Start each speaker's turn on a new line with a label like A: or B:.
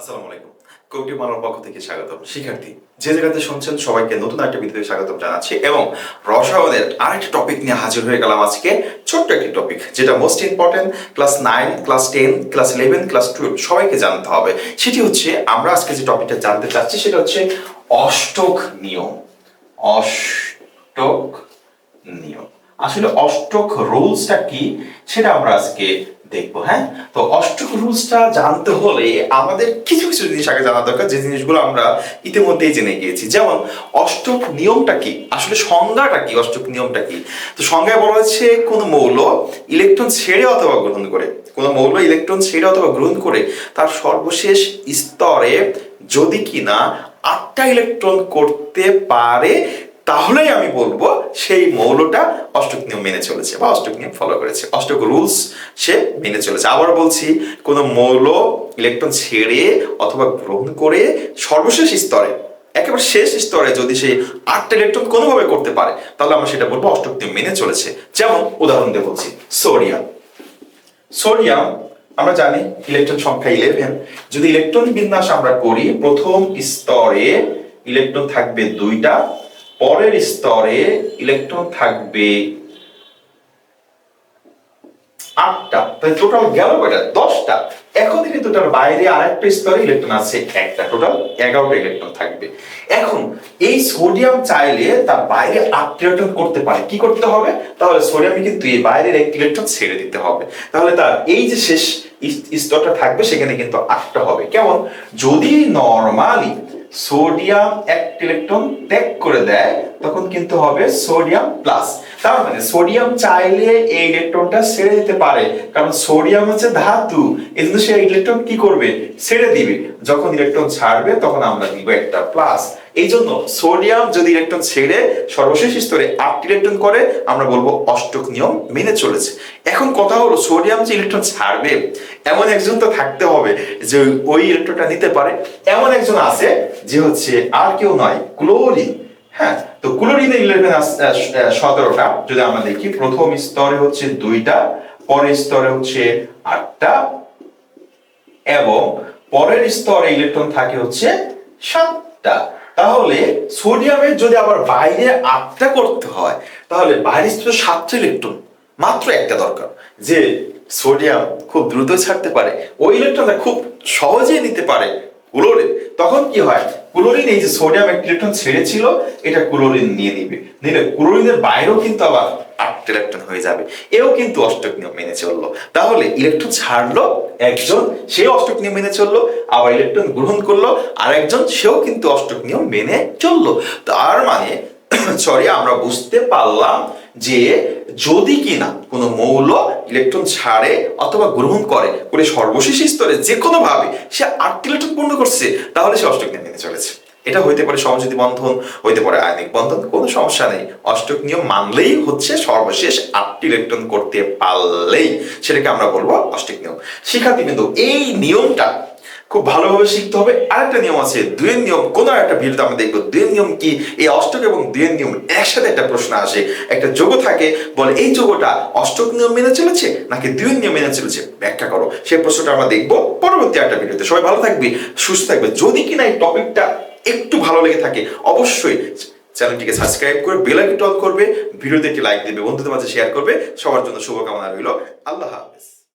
A: আসসালামু আলাইকুম। পক্ষ থেকে শিক্ষার্থী, যে জায়গাতে শুনছেন সবাইকে নতুন একটা ভিডিওতে স্বাগতম জানাচ্ছি এবং রসায়নের আরেকটা টপিক নিয়ে হাজির হয়ে গেলাম আজকে ছোট্ট একটি টপিক যেটা most important class nine class ten class eleven class twelve সবাইকে জানতে হবে। সেটি হচ্ছে, আমরা আজকে যে টপিকটা জানতে চাচ্ছি, সেটা হচ্ছে অষ্টক নিয়ম। অষ্টক নিয়ম। আসলে অষ্টক রুলসটা কি, সেটা আমরা আজকে দেখব হ্যাঁ? তো অষ্টক রুলসটা জানতে হলে আমাদের কিছু কিছু জিনিস আগে জানা দরকার, যে জিনিসগুলো আমরা ইতিমধ্যেই জেনে গিয়েছি। যেমন, অষ্টক নিয়মটা কি? আসলে সংজ্ঞাটা কি? অষ্টক নিয়মটা কি? তো সংজ্ঞায় বলা হচ্ছে কোনো মৌল ইলেকট্রন ছেড়ে অথবা গ্রহণ করে। কোনো মৌল ইলেকট্রন ছেড়ে অথবা গ্রহণ করে, তার সর্বশেষ স্তরে যদি কিনা আটটা ইলেকট্রন করতে পারে, তাহলেই আমি বলব সেই মৌলটা অষ্টক নিয়ম মেনে চলেছে বা অষ্টক নিয়ম ফলো করেছে। অষ্টক রুলস সে মেনে চলেছে। আবার বলছি, কোন মৌল ইলেকট্রন ছেড়ে অথবা গ্রহণ করে সর্বশেষ স্তরে, একেবারে শেষ স্তরে যদি সে আটটা ইলেকট্রন কোনোভাবে করতে পারে, তাহলে আমরা সেটা বলব অষ্টক নিয়ম মেনে চলেছে। যেমন উদাহরণ দিয়ে বলছি, সোডিয়াম। সোডিয়াম, আমরা জানি ইলেকট্রন সংখ্যা ইলেভেন যদি ইলেকট্রন বিন্যাস আমরা করি, প্রথম স্তরে ইলেকট্রন থাকবে দুইটা পরের স্তরে ইলেকট্রন থাকবে আটটা তাই টোটাল গেল কয়টা? দশটা। এখন কিন্তু তার বাইরে আরেকটা স্তরে ইলেকট্রন আছে একটা। টোটাল এগারোটা ইলেকট্রন থাকবে। এখন এই সোডিয়াম চাইলে তার বাইরে আটটা ইলেকট্রন করতে পারে। কি করতে হবে? তাহলে সোডিয়াম কিন্তু এই বাইরের একটি ইলেকট্রন ছেড়ে দিতে হবে। তাহলে তার এই যে শেষ স্তরটা থাকবে, সেখানে কিন্তু আটটা হবে। কেমন? যদি নর্মালি সোডিয়াম একটা ইলেকট্রন ত্যাগ করে দেয় তখন কিন্তু হবে সোডিয়াম প্লাস। তার মানে সোডিয়াম চাইলে এই ইলেকট্রনটা ছেড়ে দিতে পারে। কারণ সোডিয়াম হচ্ছে ধাতু। এই সে ইলেকট্রন কি করবে? ছেড়ে দিবে। যখন ইলেকট্রন ছাড়বে, তখন আমরা দিব একটা প্লাস। এই জন্য সোডিয়াম যদি ইলেকট্রন ছেড়ে সর্বশেষ স্তরে আট ইলেকট্রন করে, আমরা বলব অষ্টক নিয়ম মেনে চলেছে। এখন কথা হলো, সোডিয়াম যে ইলেকট্রন ছাড়বে, এমন একজন তো থাকতে হবে যে ওই ইলেকট্রনটা নিতে পারে। এমন একজন আছে যে হচ্ছে আর কেউ নয়, ক্লোরিন। হ্যাঁ তো ক্লোরিনের ইলেভেন সতেরোটা যদি আমরা দেখি, প্রথম স্তরে হচ্ছে দুইটা, পরের স্তরে হচ্ছে আটটা, এবং পরের স্তরে ইলেকট্রন থাকে হচ্ছে সাতটা। তাহলে সোডিয়ামের যদি আবার বাইরে আটটা করতে হয়, তাহলে বাইরের স্তরে সাতটা ইলেকট্রন, মাত্র একটা দরকার, যে সোডিয়াম খুব দ্রুত ছাড়তে পারে, ওই ইলেকট্রনটা খুব সহজেই নিতে পারে ক্লোরিন, তখন কি হয়? ক্লোরিন, এই যে সোডিয়াম একটা ইলেকট্রন ছেড়েছিল, এটা ক্লোরিন নিয়ে নিবে। নিলে ক্লোরিনের বাইরেও কিন্তু আবার আটটা ইলেকট্রন হয়ে যাবে। এও কিন্তু অষ্টক নিয়ম মেনে চলল। তাহলে ইলেকট্রন ছাড়লো একজন সে অষ্টক নিয়ম মেনে চলল, আবার ইলেকট্রন গ্রহণ করল আর একজন সেও কিন্তু অষ্টক নিয়ম মেনে চলল। তার মানে সরি আমরা বুঝতে পারলাম যে যদি কিনা কোনো মৌল ইলেকট্রন ছাড়ে অথবা গ্রহণ করে করে সর্বশেষ স্তরে যে কোনো ভাবে সে আটটি ইলেকট্রন পূর্ণ করছে, তাহলে সে অষ্টক নিয়ম মেনে চলেছে। এটা হইতে পারে সমযোজী বন্ধন, হইতে পারে আয়নিক বন্ধন, কোনো সমস্যা নেই। অষ্টক নিয়ম মানলেই হচ্ছে সর্বশেষ আটটি ইলেকট্রন করতে পারলেই, সেটাকে আমরা বলব অষ্টক নিয়ম। শিক্ষার্থী কিন্তু এই নিয়মটা খুব ভালোভাবে শিখতে হবে। আরেকটা নিয়ম আছে দুয়ের নিয়ম, কোন একটা ভিডিওতে আমরা দেখব দুয়ের নিয়ম কি? এই অষ্টক এবং দুয়ের নিয়ম একসাথে একটা প্রশ্ন আসে। একটা যোগ থাকে, বলে এই যোগটা অষ্টক নিয়ম মেনে চলেছে নাকি দুয়ের নিয়ম মেনে চলেছে? ব্যাখ্যা করো। সেই প্রশ্নটা আমরা দেখব পরবর্তী একটা ভিডিওতে। সবাই ভালো থাকবে, সুস্থ থাকবে। যদি কিনা এই টপিকটা একটু ভালো লেগে থাকে, অবশ্যই চ্যানেলটিকে সাবস্ক্রাইব করে বেল আইকনটি অন করবে, ভিডিওতে একটি লাইক দেবে, বন্ধুদের মাঝে শেয়ার করবে। সবার জন্য শুভকামনা রইল। আল্লাহ হাফেজ।